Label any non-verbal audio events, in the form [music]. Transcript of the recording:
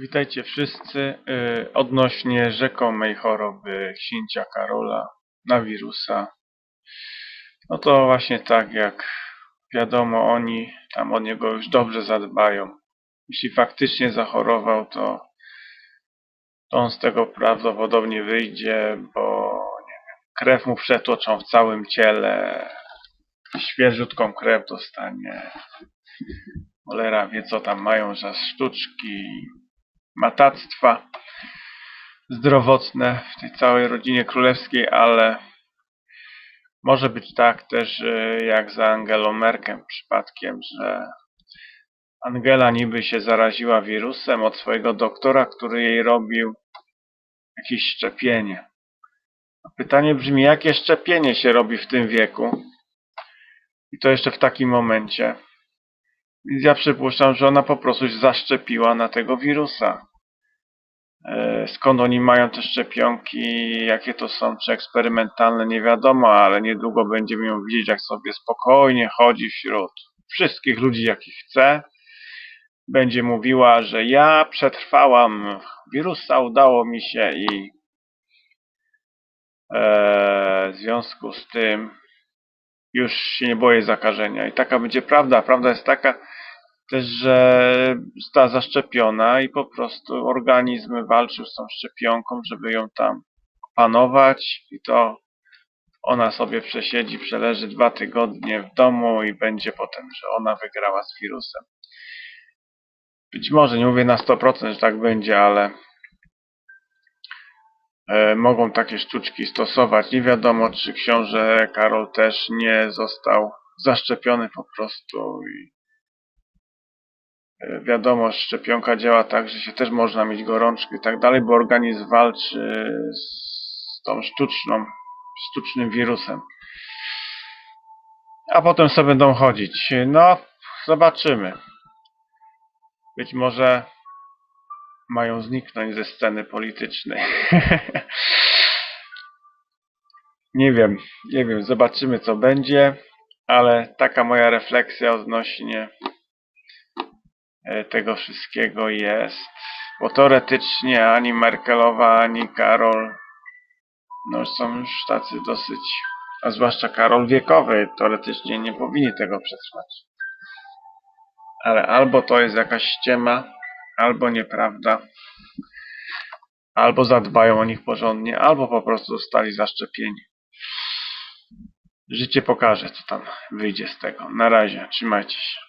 Witajcie wszyscy. y, Odnośnie rzekomej choroby księcia Karola na wirusa. No to właśnie tak jak wiadomo, oni tam o niego już dobrze zadbają. Jeśli faktycznie zachorował, to, to on z tego prawdopodobnie wyjdzie, bo nie wiem, krew mu przetoczą w całym ciele, świeżutką krew dostanie. Cholera wie co tam mają za sztuczki, matactwa zdrowotne w tej całej rodzinie królewskiej, ale może być tak też e, jak za Angelą Merkem przypadkiem, że Angela niby się zaraziła wirusem od swojego doktora, który jej robił jakieś szczepienie. Pytanie brzmi, jakie szczepienie się robi w tym wieku? I to jeszcze w takim momencie. Więc ja przypuszczam, że ona po prostu się zaszczepiła na tego wirusa. E, Skąd oni mają te szczepionki, jakie to są, czy eksperymentalne, nie wiadomo, ale niedługo będziemy ją widzieć, jak sobie spokojnie chodzi wśród wszystkich ludzi, jakich chce. Będzie mówiła, że ja przetrwałam wirusa, udało mi się i e, w związku z tym już się nie boję zakażenia. I taka będzie prawda. Prawda jest taka też, że została zaszczepiona i po prostu organizm walczył z tą szczepionką, żeby ją tam panować i to ona sobie przesiedzi, przeleży dwa tygodnie w domu i będzie potem, że ona wygrała z wirusem. Być może, nie mówię na 100%, że tak będzie, ale mogą takie sztuczki stosować. Nie wiadomo, czy książę Karol też nie został zaszczepiony po prostu i e, wiadomo, szczepionka działa tak, że się też można mieć gorączkę i tak dalej, bo organizm walczy z tą sztuczną, sztucznym wirusem. A potem sobie będą chodzić. No, zobaczymy. Być może mają zniknąć ze sceny politycznej. [laughs] nie wiem, nie wiem, zobaczymy co będzie, ale taka moja refleksja odnośnie e, tego wszystkiego jest. Bo teoretycznie ani Merkelowa, ani Karol no są już tacy dosyć, a zwłaszcza Karol wiekowy, teoretycznie nie powinni tego przetrwać. Ale albo to jest jakaś ściema, albo nieprawda, albo zadbają o nich porządnie, albo po prostu zostali zaszczepieni. Życie pokaże, co tam wyjdzie z tego. Na razie, trzymajcie się.